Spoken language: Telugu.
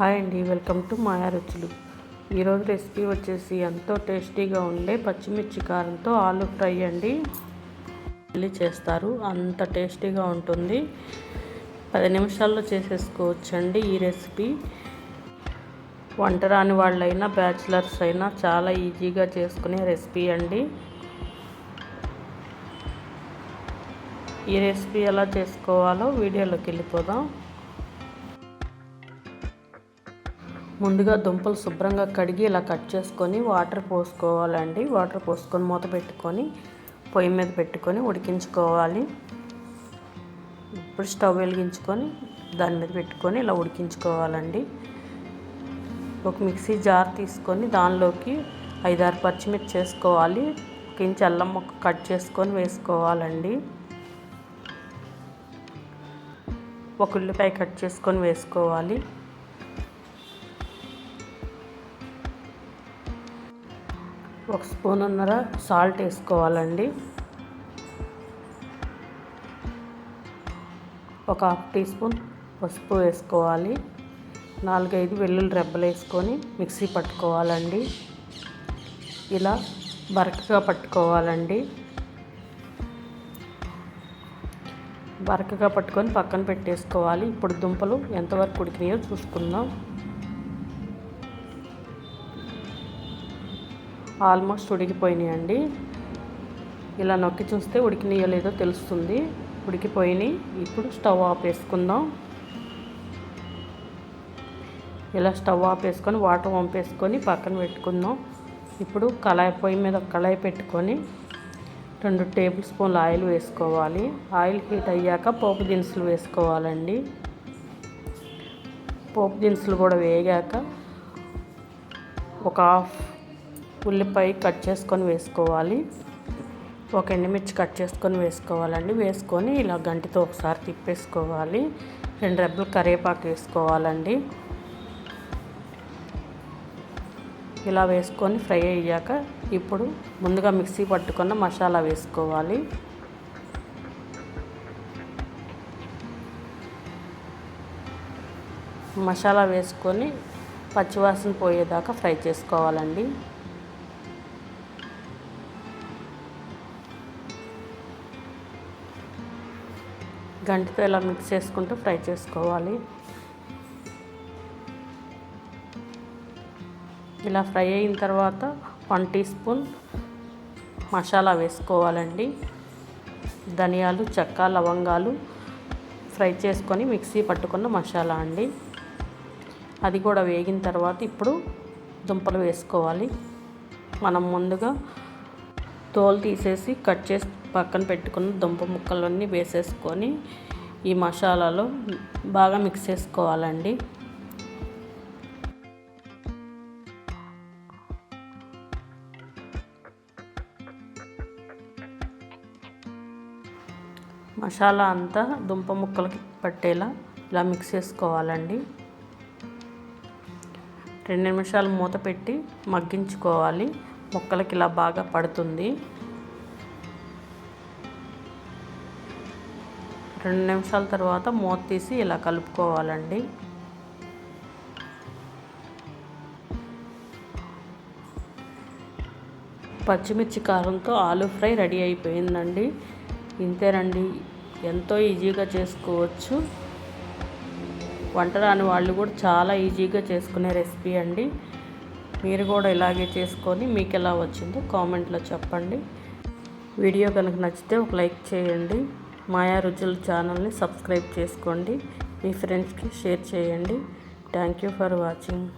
హాయ్ అండి వెల్కమ్ టు మాయా రుచులు. ఈరోజు రెసిపీ వచ్చేసి ఎంతో టేస్టీగా ఉండే పచ్చిమిర్చి కారంతో ఆలు ఫ్రై అండి. మళ్ళీ చేస్తారు అంత టేస్టీగా ఉంటుంది. పది నిమిషాల్లో చేసేసుకోవచ్చండి ఈ రెసిపీ. వంట రాని వాళ్ళైనా బ్యాచిలర్స్ అయినా చాలా ఈజీగా చేసుకునే రెసిపీ అండి. ఈ రెసిపీ ఎలా చేసుకోవాలో వీడియోలోకి వెళ్ళిపోదాం. ముందుగా దుంపలు శుభ్రంగా కడిగి ఇలా కట్ చేసుకొని వాటర్ పోసుకోవాలండి. వాటర్ పోసుకొని మూత పెట్టుకొని పొయ్యి మీద పెట్టుకొని ఉడికించుకోవాలి. ఇప్పుడు స్టవ్ వెలిగించుకొని దాని మీద పెట్టుకొని ఇలా ఉడికించుకోవాలండి. ఒక మిక్సీ జార్ తీసుకొని దానిలోకి ఐదారు పచ్చిమిర్చి వేసుకోవాలి ఒక ఇంచు అల్లం ముక్క కట్ చేసుకొని వేసుకోవాలండి. ఒక ఉల్లిపాయ కట్ చేసుకొని వేసుకోవాలి. ఒక స్పూన్ ఉన్నర సాల్ట్ వేసుకోవాలండి. ఒక హాఫ్ టీ స్పూన్ పసుపు వేసుకోవాలి. నాలుగైదు వెల్లుల్లి రెబ్బలు వేసుకొని మిక్సీ పట్టుకోవాలండి. ఇలా బరకగా పట్టుకోవాలండి. బరకగా పట్టుకొని పక్కన పెట్టేసుకోవాలి. ఇప్పుడు దుంపలు ఎంతవరకు ఉడికినాయో చూసుకుందాం. ఆల్మోస్ట్ ఉడికిపోయినాయండి. ఇలా నొక్కి చూస్తే ఉడికినాయో లేదో తెలుస్తుంది. ఉడికిపోయినాయి ఇప్పుడు స్టవ్ ఆఫ్ వేసుకుందాం ఇలా స్టవ్ ఆఫ్ వేసుకొని వాటర్ వంపేసుకొని పక్కన పెట్టుకుందాం. ఇప్పుడు కళాయి పొయ్యి మీద కళాయి పెట్టుకొని రెండు టేబుల్ స్పూన్ల ఆయిల్ వేసుకోవాలి. ఆయిల్ హీట్ అయ్యాక పోపు దినుసులు వేసుకోవాలండి. పోపు దినుసులు కూడా వేగాక ఒక హాఫ్ ఉల్లిపాయ కట్ చేసుకొని వేసుకోవాలి. ఒక ఎండుమిర్చి కట్ చేసుకొని వేసుకోవాలండి. వేసుకొని ఇలా గంటితో ఒకసారి తిప్పేసుకోవాలి. రెండు రెబ్బలు కరివేపాకు వేసుకోవాలండి. ఇలా వేసుకొని ఫ్రై అయ్యాక ఇప్పుడు ముందుగా మిక్సీ పట్టుకున్న మసాలా వేసుకోవాలి. మసాలా వేసుకొని పచ్చివాసన పోయేదాకా ఫ్రై చేసుకోవాలండి. గంటితో ఇలా మిక్స్ చేసుకుంటూ ఫ్రై చేసుకోవాలి. ఇలా ఫ్రై అయిన తర్వాత వన్ టీ స్పూన్ మసాలా వేసుకోవాలండి. ధనియాలు చెక్క లవంగాలు ఫ్రై చేసుకొని మిక్సీ పట్టుకున్న మసాలా అండి. అది కూడా వేగిన తర్వాత ఇప్పుడు దుంపలు వేసుకోవాలి. మనం ముందుగా తోలు తీసేసి కట్ చేసి పక్కన పెట్టుకున్న దుంప ముక్కలన్నీ వేసేసుకొని ఈ మసాలాలో బాగా మిక్స్ చేసుకోవాలండి. మసాలా అంతా దుంప ముక్కలకి పట్టేలా ఇలా మిక్స్ చేసుకోవాలండి. రెండు నిమిషాలు మూత పెట్టి మగ్గించుకోవాలి. మొక్కలకి ఇలా బాగా పడుతుంది. రెండు నిమిషాల తర్వాత మూత తీసి ఇలా కలుపుకోవాలండి. పచ్చిమిర్చి కారంతో ఆలు ఫ్రై రెడీ అయిపోయిందండి. ఇంతేనండి. ఎంతో ఈజీగా చేసుకోవచ్చు. వంట రాని వాళ్ళు కూడా చాలా ఈజీగా చేసుకునే రెసిపీ అండి. మీరు కూడా ఇలాగే చేసుకొని మీకు ఎలా వచ్చిందో కామెంట్లో చెప్పండి. వీడియో కనుక నచ్చితే ఒక లైక్ చేయండి. మాయా రుచుల ఛానల్ని సబ్స్క్రైబ్ చేసుకోండి. మీ ఫ్రెండ్స్కి షేర్ చేయండి. Thank you for watching.